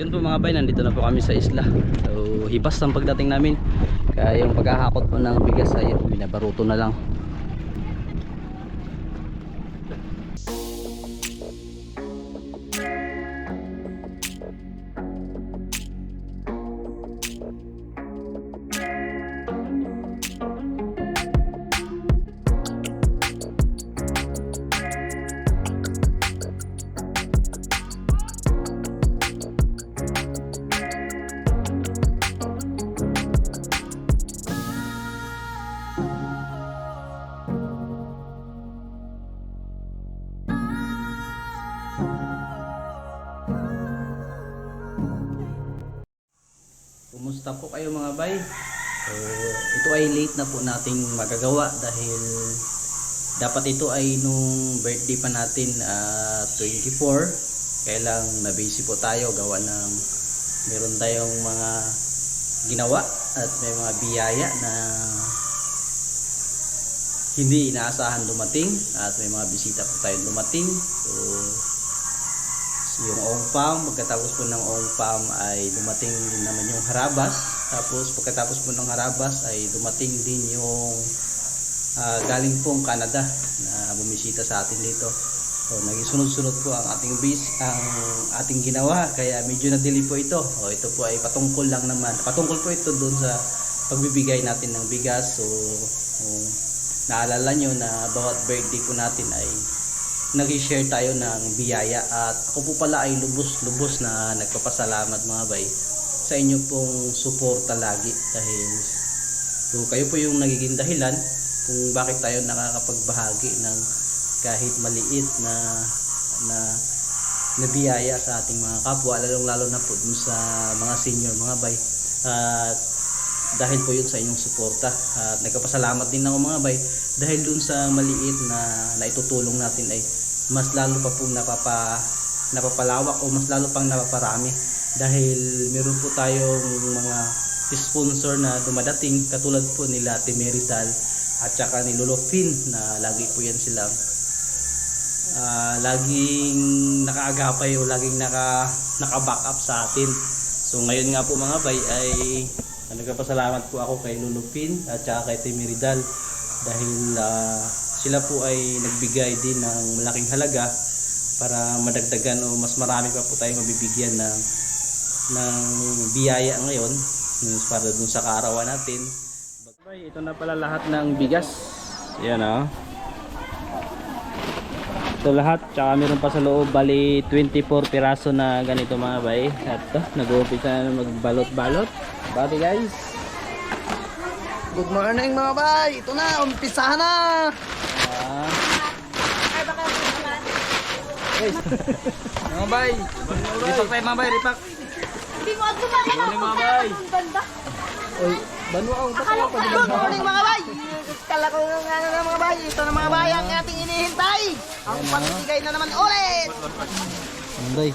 Yun po mga bay, nandito na po kami sa isla. So, hibas ang pagdating namin. Kaya yung paghahakot po ng bigas ay binabaruto na lang. Kumusta po kayo mga bay? So, ito ay late na po nating magagawa dahil dapat ito ay nung birthday pa natin ah, 24 kaya lang na busy po tayo. Gawa ng meron tayong mga ginawa at may mga biyaya na hindi inaasahan dumating at may mga bisita po tayong dumating. So yung ongpam pagkatapos po ng ongpam ay dumating din naman yung harabas. Tapos pagkatapos po ng harabas ay dumating din yung ah, galing pong Canada na bumisita sa atin dito. So naging sunod-sunod po ang ating bis ang ating ginawa. Kaya medyo na-delay po ito. O ito po ay patungkol lang naman. Patungkol po ito doon sa pagbibigay natin ng bigas. So kung naalala nyo na bawat birthday po natin ay nag-share tayo ng biyaya. At ako po pala ay lubos-lubos na nagpapasalamat mga bay sa inyo pong suporta lagi. Dahil so, kayo po yung nagiging dahilan kung bakit tayo nakakapagbahagi ng kahit maliit na na na biyaya sa ating mga kapwa lalong lalo na po dun sa mga senior mga bay. At dahil po yun sa inyong suporta. At nagpapasalamat din ako mga bay dahil dun sa maliit na naitutulong natin ay mas lalo pa pong napapa, napapalawak o mas lalo pang napaparami. Dahil meron po tayong mga sponsor na dumadating katulad po nila Ate Meridal at saka ni Lolo Fin na lagi po yan silang ah, laging nakaagapay o laging naka, naka-back up sa atin. So ngayon nga po mga bay ay nagpapasalamat po ako kay Lolo Fin at saka kay Ate Meridal dahil ah, sila po ay nagbigay din ng malaking halaga para madagdagan o mas marami pa po tayong mabibigyan ng ng biyaya ngayon para dun sa kaarawan natin. Bay, ito na pala lahat ng bigas. Yan ah. Ito lahat, tsaka meron pa sa loob, bali 24 piraso na ganito mga bay. At to, nag-uumpisa na magbalot-balot. Bati guys. Good morning mga bay! Ito na, umpisahan na! Ah, Mga bay! Ripak tayo mga bay, ripak! Hindi mo ako Morning, mga bay. Uy, banwa ako, pa good morning mga bay. Kala ko nga na mga bay. Ito na mga bay ang ating inihintay. Ang pagbigay na naman ulit. Bay.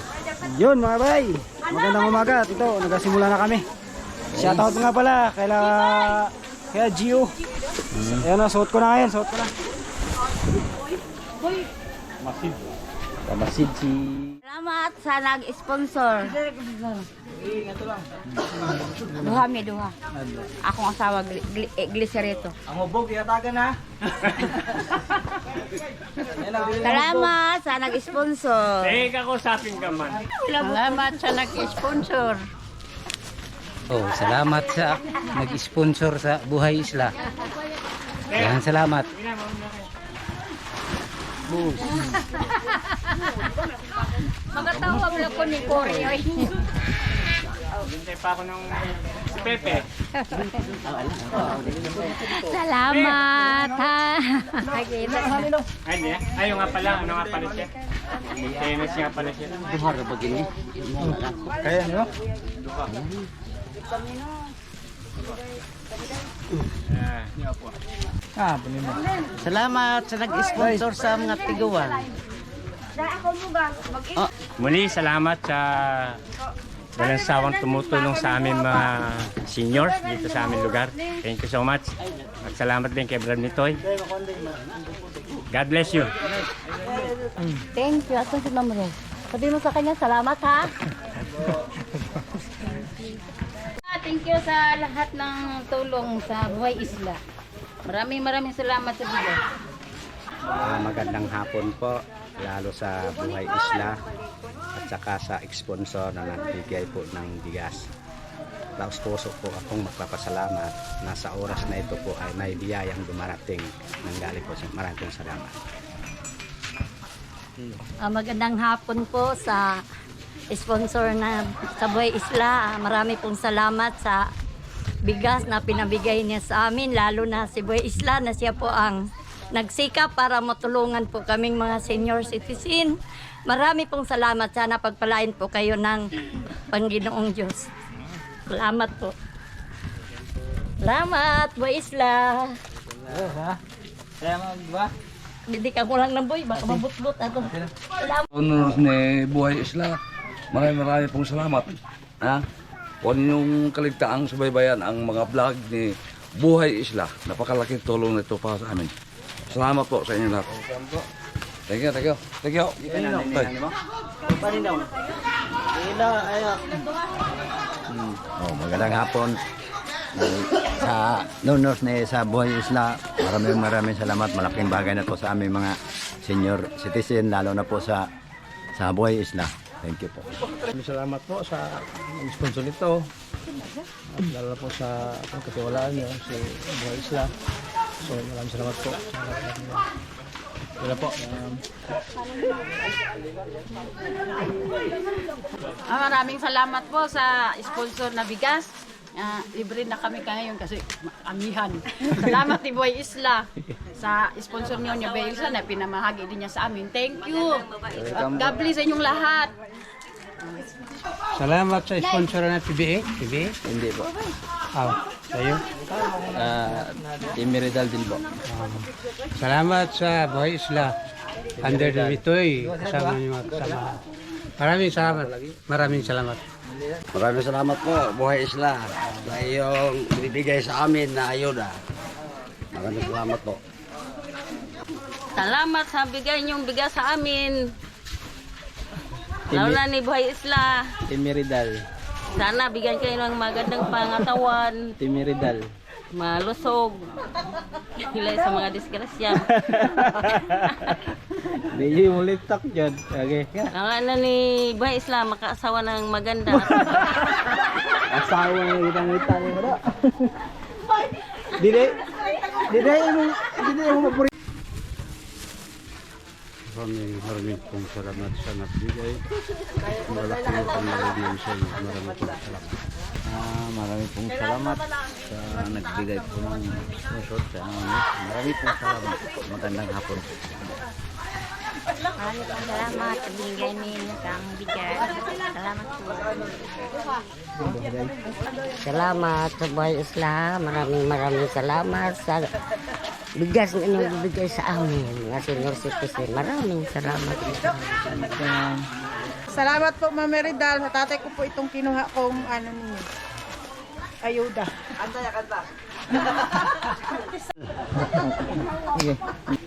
Yun mga bay! Magandang umaga at ito, nagasimula na kami. Shoutout nga pala kaila kaya Gio. Ayan na, suot ko na ngayon, suot ko na. Kamasid si... Salamat sa nag-sponsor. Duha mi duha. Akong asawa gli, gli, eh, gliserito. Ang hubog, iyatagan na. Salamat sa nag-sponsor. Eh, kakusapin ka man. Salamat sa nag-sponsor. Oh, salamat sa nag-sponsor sa Buhay Isla. Yan, salamat. Magatawag lang ko ni Cory. Hintay pa ako ng si Pepe. Salamat ha. Ay, ah. Ay, yung nga pala. Ano nga pala siya? Tennis nga pala siya. Kaya nyo? Ah, Ah, punin mo. Salamat sa nag-sponsor sa mga tiguan. Muli, salamat sa walang sawang tumutulong sa amin mga seniors dito sa aming lugar. Thank you so much. At salamat din kay Brad Nitoy. God bless you. Thank you. Asan si Ma'am Rose? Sabi mo sa kanya, salamat ha. Sa lahat ng tulong sa Buhay Isla. Maraming maraming salamat sa bigas. Ah, magandang hapon po, lalo sa Buhay Isla at saka sa sponsor na nagbigay po ng bigas. Taos puso po akong magpapasalamat na sa oras na ito po ay may biyayang dumarating ng galing po sa maraming salamat. Ah, magandang hapon po sa sponsor na sa Buhay Isla. Ah, marami pong salamat sa bigas na pinabigay niya sa amin, lalo na si Buhay Isla na siya po ang nagsikap para matulungan po kaming mga senior citizen. Marami pong salamat. Sana pagpalain po kayo ng Panginoong Diyos. Salamat po. Salamat, Buhay Isla. Salamat ba? Hindi ka kulang ng boy, baka mabutlot ato. Salamat. Honor ni Buhay Isla. Maraming maraming pong salamat. Ha? Kung yung kaligtaang subaybayan ang mga vlog ni Buhay Isla. Napakalaking tulong nito para sa amin. Salamat po sa inyo lahat. Thank you, thank you. Thank you. Tay. Oh, magandang hapon. Sa nunos ni sa Buhay Isla, maraming maraming salamat. Malaking bagay na to sa aming mga senior citizen, lalo na po sa sa Buhay Isla. Thank you po. Maraming salamat po sa sponsor nito. At lalo na po sa pagkatiwalaan niyo si Buhay Isla. So maraming salamat po. Wala po. Um, Ah, maraming salamat po sa sponsor na bigas. Ah, libre na kami ngayon kasi amihan. Salamat ni Boy Isla sa sponsor niyo niya Boy Isla na pinamahagi din niya sa amin. Thank you. At God bless sa inyong lahat. Salamat sa sponsor na PBA. PBA? Hindi po. Ah, sa'yo. Ah, Team Meridal din po. Salamat sa Buhay Isla. Under the Bitoy. Kasama niyo mga kasama. Maraming salamat. Maraming salamat. Maraming salamat po, Buhay Isla, sa iyong binibigay sa amin na ayuda. Maraming salamat po. Salamat sa bigay niyong bigas sa amin. Lalo na ni Buhay Isla. Team Meridal. Sana bigyan kayo ng magandang pangatawan, Team Meridal. malusog. Hilay sa mga disgrasya. Hindi yung ulit tak dyan. Okay. Ang ano ni Buhay Isla, makaasawa ng maganda. Asawa yung itang itang mo na. Dili. Dili yung dili yung mapuri. Maraming maraming pong salamat sa nagbigay. Malaking pangalaman sa inyo. Maraming pong salamat. Ah, marami pong salamat sa nagbigay po ng sponsor sa amin. Marami pong salamat. Magandang hapon. Maraming salamat sa binigay ninyo sa aming bigas. Salamat po. Salamat sa Buhay Isla. Maraming maraming salamat sa bigas na inyong bibigay sa amin. Mga senior citizen. Maraming salamat. Salamat po, Ma'am Meridal. Sa tatay ko po itong kinuha kong ano ninyo. Ayuda.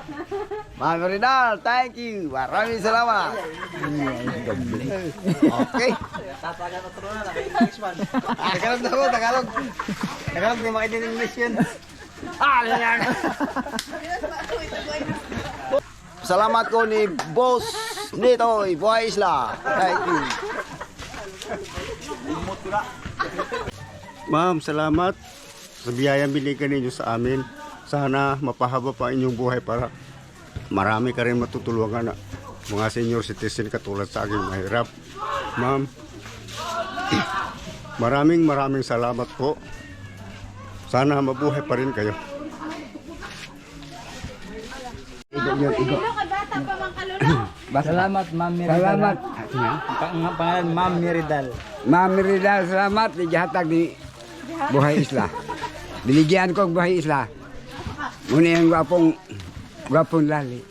Ma'am Rinal, thank you. Maraming salamat. Okay. Tagalog na ako, Tagalog. Tagalog, di makinig ng English yun. Ah, yan. Salamat ko ni Boss Nitoy, Buhay Isla. Thank you. Ma'am, salamat sa biyayang binigay ninyo sa amin. Sana mapahaba pa inyong buhay para marami ka rin matutulungan na mga senior citizen katulad sa akin mahirap. Ma'am, maraming maraming salamat po. Sana mabuhay pa rin kayo. Salamat, Ma'am Meridal. Salamat. Pang pangalan, Ma'am Meridal. Ma'am Ridal, salamat. Ijahatag ni Buhay Isla. Binigyan ko ang Buhay Isla. Muna yung gwapong, gwapong lali.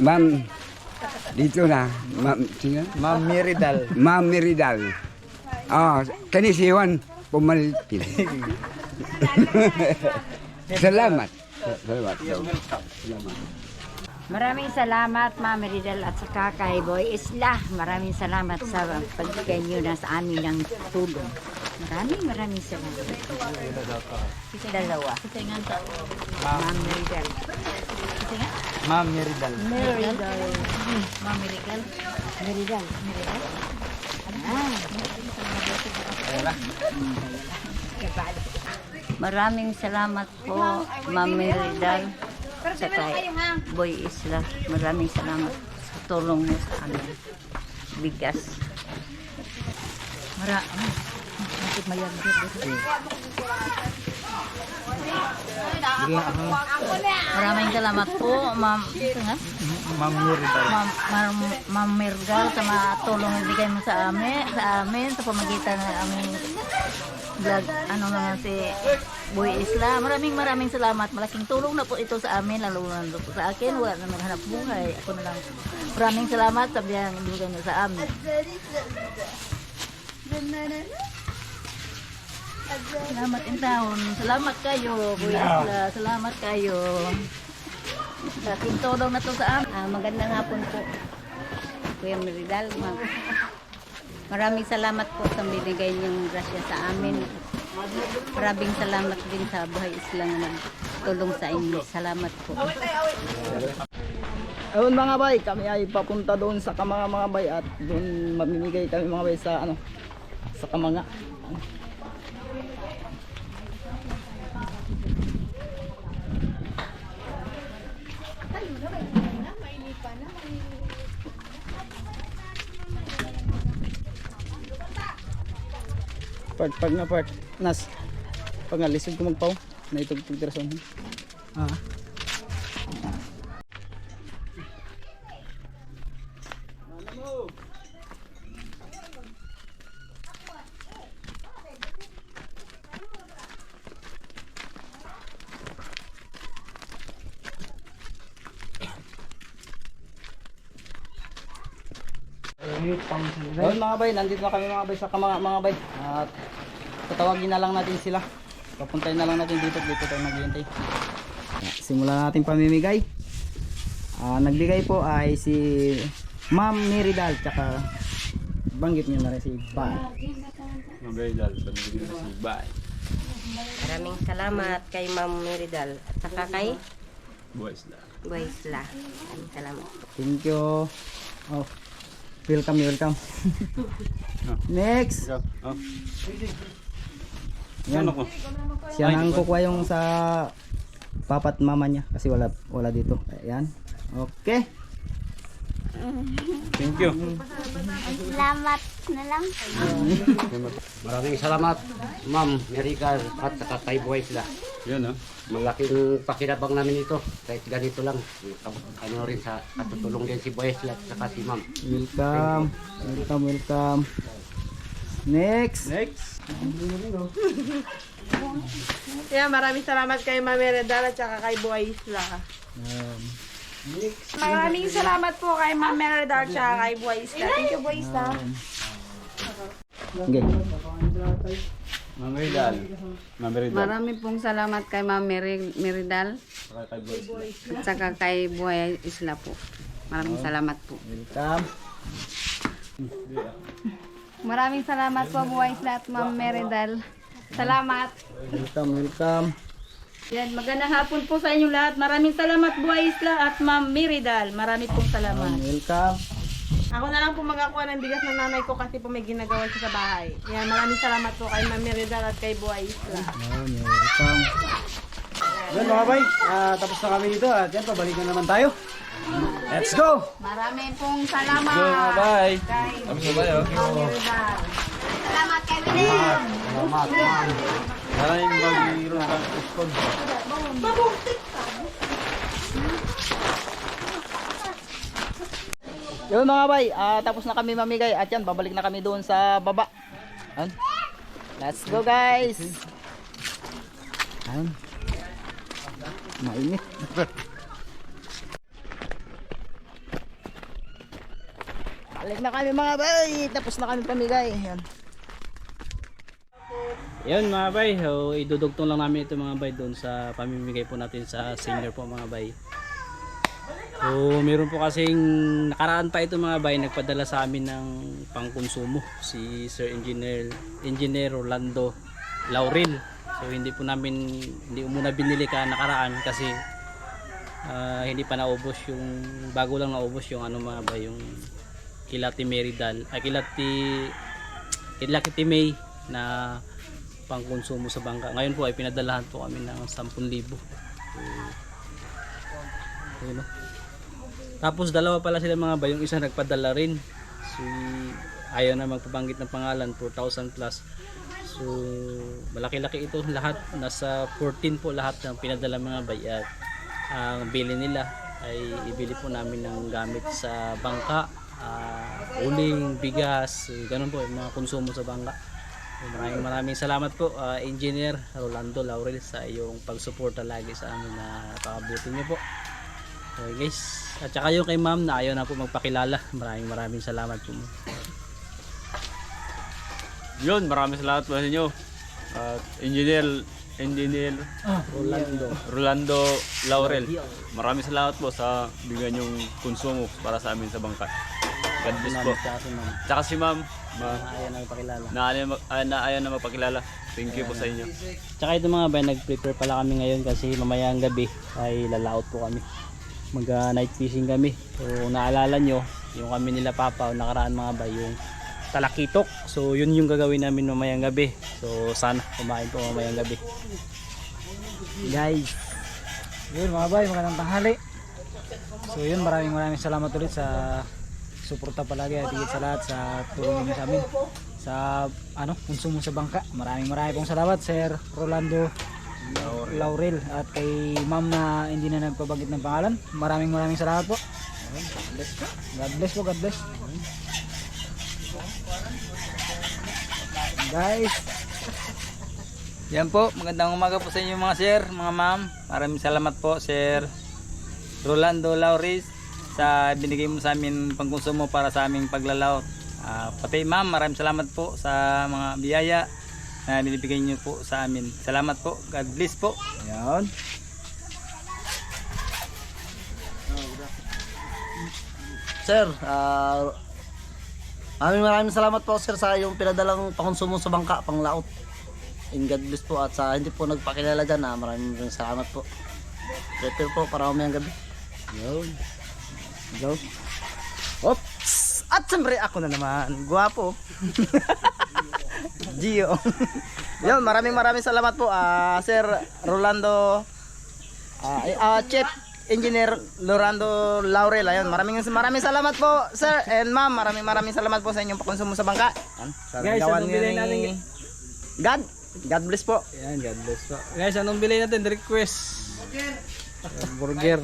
Ma'am, dito na. Ma'am, sino? Ma'am Meridal. Ma'am Meridal. Ah, kani si Juan pumalipin. Salamat. Salamat. Maraming salamat, Ma'am Ridal at saka kay Boy Isla. Maraming salamat sa pagbigay niyo na sa amin ng tulong. Maraming maraming salamat. Dalawa. Ma'am Ridal. Ma'am Meridal. Meridal. Ma'am Meridal. Meridal. Meridal. Ah. Maraming salamat po, Ma'am Meridal. Sa kay Boy Isla. Maraming salamat sa tulong mo sa amin. Bigas. Mara bakit mayagdit dito? Maraming salamat po, Ma'am. Ito nga? Ma'am Mergal sa mga tulong ibigay mo sa amin, sa amin, sa pamagitan ng aming vlog, ano naman si Boy Isla. Maraming maraming salamat. Malaking tulong na po ito sa amin, lalo na po sa akin. Wala na maghanap buhay. Ako na lang. Maraming salamat sa biyang ibigay mo sa amin. Salamat in taon. Salamat kayo, Boy Isla. Salamat kayo. Dating tulong na to sa amin. Ah, magandang hapon po. Kuya Meridal. Ma- Maraming salamat po sa binigay niyong grasya sa amin. Maraming salamat din sa Buhay Isla na nagtulong sa inyo. Salamat po. Ayun mga bay, kami ay papunta doon sa Kamanga mga bay at doon mamimigay kami mga bay sa ano sa Kamanga. Part, pag nga part, nas, pag nga lisod ko magpaw, na itugtog tirason. Ah. Ayun mga bay, nandito na kami mga bay sa mga, mga bay. At tatawagin na lang natin sila. Papuntayin na lang natin dito dito tayo maghihintay. Simulan natin pamimigay. Ah, nagbigay po ay si Ma'am Meridal tsaka banggit niyo na rin si Bay. Maraming salamat kay Ma'am Meridal at saka kay Buwaisla. Maraming salamat. Thank you. Oh. Welcome, welcome. Next. Yan. Siya nang kukuha yung sa papat mama niya kasi wala wala dito. Ayan. Okay. Thank you. Salamat na lang. Maraming salamat, Ma'am Merical at saka kay Buhay sila. Yun, ah. Malaking pakinabang namin ito. Kahit ganito lang. Ano rin sa katutulong din si Buhay sila at saka si Ma'am. Welcome. Welcome, welcome. Next. Next. Yeah, maraming salamat kay Ma'am Meredal at saka kay Buhay Isla. Um, Maraming salamat po kay Ma'am Meredal at saka kay Isla. Thank you, Isla. Okay. Ma'am Meridal. Ma'am Meridal. Marami pong salamat kay Ma'am Meri- Meridal Kay Boys. at saka kay Buhay Isla po. Maraming salamat po. Welcome. Maraming salamat po Buhay Isla at Ma'am Meridal. Salamat. Welcome, welcome. Yan, magandang hapon po sa inyong lahat. Maraming salamat Buhay Isla at Ma'am Meridal. Marami pong salamat. Welcome. Ako na lang po magakuha ng bigas ng nanay ko kasi po may ginagawa siya sa bahay. Yan, maraming salamat po kay Ma'am Meridal at kay Buhay Isla. Ayun, welcome. Yan mga bay, ah, tapos na kami dito at yan, pabalikan naman tayo. Let's go! Maraming pong salamat. Bye. Kay Tapos na tayo. Ma'am Meridal. Salamat kay William. Salamat. Maraming Iskon. Yun mga bay, ah, tapos na kami mamigay at yan, babalik na kami doon sa baba. Yan. Let's go guys! Yan. Mainit. Balik na kami mga bay, tapos na kami pamigay. Yan. Yun mga bay, so, idudugtong lang namin ito mga bay doon sa pamimigay po natin sa senior po mga bay. So, meron po kasing nakaraan pa ito mga bay, nagpadala sa amin ng pangkonsumo si Sir Engineer Engineer Rolando Laurel. So, hindi po namin hindi muna binili ka nakaraan kasi ah, hindi pa naubos yung bago lang naubos yung ano mga bay, yung Kilati Meridal, ay Kilati Kilati May na pangkonsumo sa bangka. Ngayon po ay pinadalahan po kami ng 10,000. So, yun, no? Tapos dalawa pala sila mga ba, yung isa nagpadala rin. Si ayaw na magpabanggit ng pangalan, 4,000 plus. So malaki-laki ito lahat, nasa 14 po lahat ng pinadala mga bay at ang bili nila ay ibili po namin ng gamit sa bangka, ah, uling, bigas, ganun po yung mga konsumo sa bangka. Maraming maraming salamat po ah, Engineer Rolando Laurel sa iyong pagsuporta lagi sa amin na napakabuti niyo po. Okay guys, at saka yung kay ma'am na ayaw na po magpakilala. Maraming maraming salamat po. Yun, maraming salamat po sa inyo. At Engineer, Engineer Rolando. Rolando Laurel. Maraming salamat po sa bigyan yung konsumo para sa amin sa bangka. God bless po. Tsaka si ma'am. Ma, Na ayaw na magpakilala. na, ayaw, mag- ah, na magpakilala. Thank you po sa inyo. Tsaka ito mga bay, nag-prepare pala kami ngayon kasi mamayang gabi ay lalaot po kami. Mag ah, night fishing kami. So naalala nyo, yung kami nila papa o nakaraan mga bay, yung talakitok. So yun yung gagawin namin mamayang gabi. So sana kumain po mamayang gabi. Guys, yun mga bay, magandang tanghali. So yun, maraming maraming salamat ulit sa suporta palagi at higit sa lahat sa tulong niyo sa amin sa ano, konsumo sa bangka. Maraming maraming pong salamat Sir Rolando Laurel at kay ma'am na hindi na nagpabagit ng pangalan. Maraming maraming salamat po. God bless po, God bless. Guys, yan po, magandang umaga po sa inyo mga sir, mga ma'am. Maraming salamat po sir Rolando Lauris sa binigay mo sa amin pangkonsumo para sa aming paglalaot. Ah, pati ma'am, maraming salamat po sa mga biyaya na binibigay niyo po sa amin. Salamat po. God bless po. Yan. Sir, ah maraming maraming salamat po sir sa yung pinadalang pakonsumo sa bangka, panglaot. In God bless po at sa hindi po nagpakilala dyan, ah, maraming maraming salamat po. Prepare po para mamayang gabi. Yun. Go. Oops! At siyempre ako na naman. Guwapo. Gio. Yun, maraming maraming salamat po ah Sir Rolando ah ah, Chief Engineer Lorando Laurel. Ayun, maraming maraming salamat po, Sir and Ma'am. Maraming maraming salamat po sa inyong pakonsumo sa bangka. Yan, sa Guys, anong ni- natin? God, God bless po. Yan, God bless po. Guys, anong bilhin natin? Request. Burger.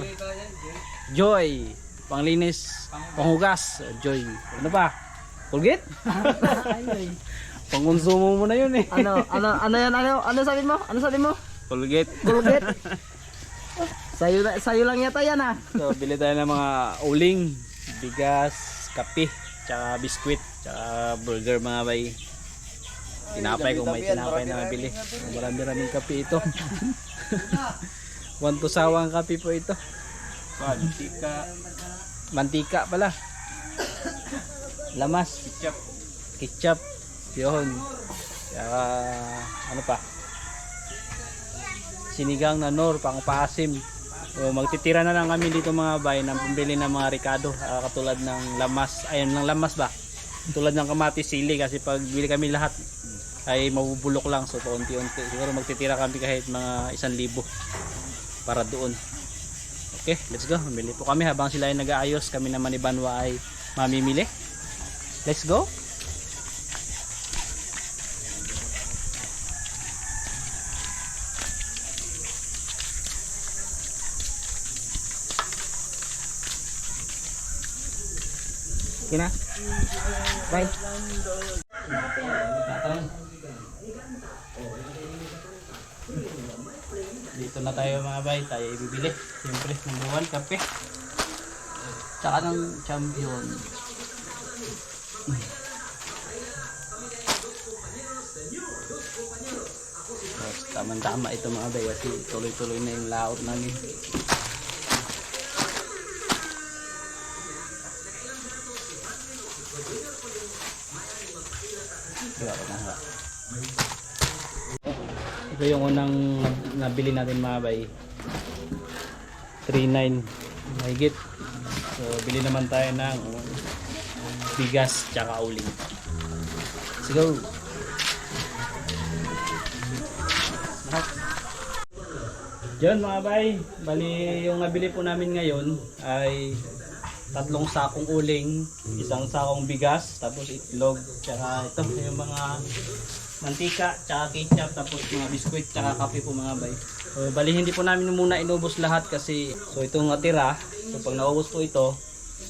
Joy. Panglinis. Panghugas. Joy. Ano pa? Colgate? Pangkonsumo mo na yun eh. Ano, ano, ano yan, ano, ano sabi mo? Ano sabi mo? Colgate. Colgate? Sayo, na- sayo lang yata yan ah. So, bili tayo ng mga uling, bigas, kape, tsaka biskwit, tsaka burger mga bay. Tinapay kung may tinapay na mabili. Marami-raming kape ito. One to sawang kape po ito. Mantika. Mantika pala. Lamas. Ketchup. Ketchup. Yun. Tsaka ano pa? Sinigang na nor, pang paasim. O magtitira na lang kami dito mga bay ng pambili ng mga ricado ah, katulad ng lamas, ayun ng lamas ba? Tulad ng kamatis sili kasi pag bili kami lahat ay mabubulok lang so paunti-unti. Siguro magtitira kami kahit mga isang libo para doon. Okay, let's go. Mamili po kami habang sila ay nag-aayos. Kami naman ni Banwa ay mamimili. Let's go. Okay na? Bye. Dito na tayo mga bay, tayo ibibili. Siyempre, number one, kape. Tsaka ng champion. Tapos, Tama-tama ito mga bay kasi tuloy-tuloy na yung laot namin. Hiwa ko na hiwa. Ito yung unang nabili natin mga bay. 3.9 mahigit. So bili naman tayo ng bigas tsaka uling. Let's go. Diyan mga bay, bali yung nabili po namin ngayon ay tatlong sakong uling, isang sakong bigas, tapos itlog, tsaka ito yung mga mantika, tsaka ketchup, tapos mga biskuit, tsaka kape po mga bay. So, bali hindi po namin muna inubos lahat kasi so itong natira, so pag naubos po ito,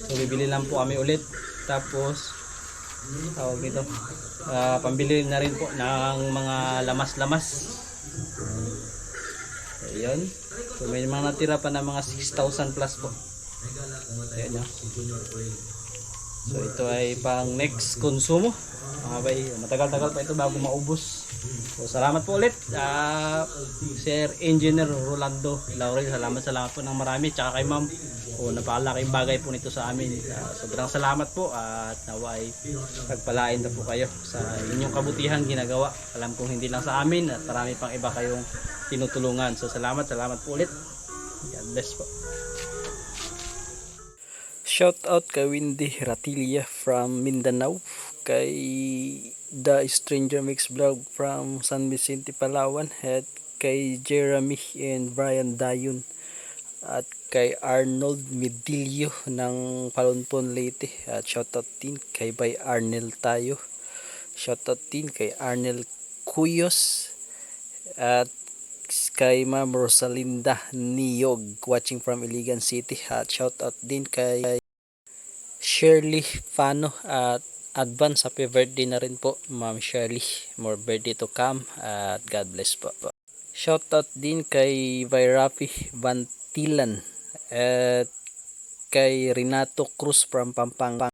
so bibili lang po kami ulit. Tapos tawag dito, ah, pambili na rin po ng mga lamas-lamas. So, yun. So, may mga natira pa na mga 6,000 plus po. Ayan nyo. So, ito ay pang next konsumo. Mga bay, matagal-tagal pa ito bago maubos. So, salamat po ulit. ah, Sir Engineer Rolando Laurel, salamat salamat po ng marami. Tsaka kay ma'am, o napakalaking bagay po nito sa amin. Ah, sobrang salamat po at naway pagpalain na po kayo sa inyong kabutihan ginagawa. Alam kong hindi lang sa amin at marami pang iba kayong tinutulungan. So salamat, salamat po ulit. God bless po. Shout out kay Windy Ratilla from Mindanao, kay The Stranger Mix Vlog from San Vicente, Palawan, at kay Jeremy and Brian Dayon, at kay Arnold Medillo ng Palonpon Leyte, at shout out din kay Bay Arnel tayo, shout out din kay Arnel Cuyos, at kay Ma'am Rosalinda Niyog watching from Iligan City. At shout out din kay Shirley Fano. At advance happy birthday na rin po Ma'am Shirley. More birthday to come. At God bless po. Shout out din kay Vairapi Bantilan at kay Renato Cruz from Pampanga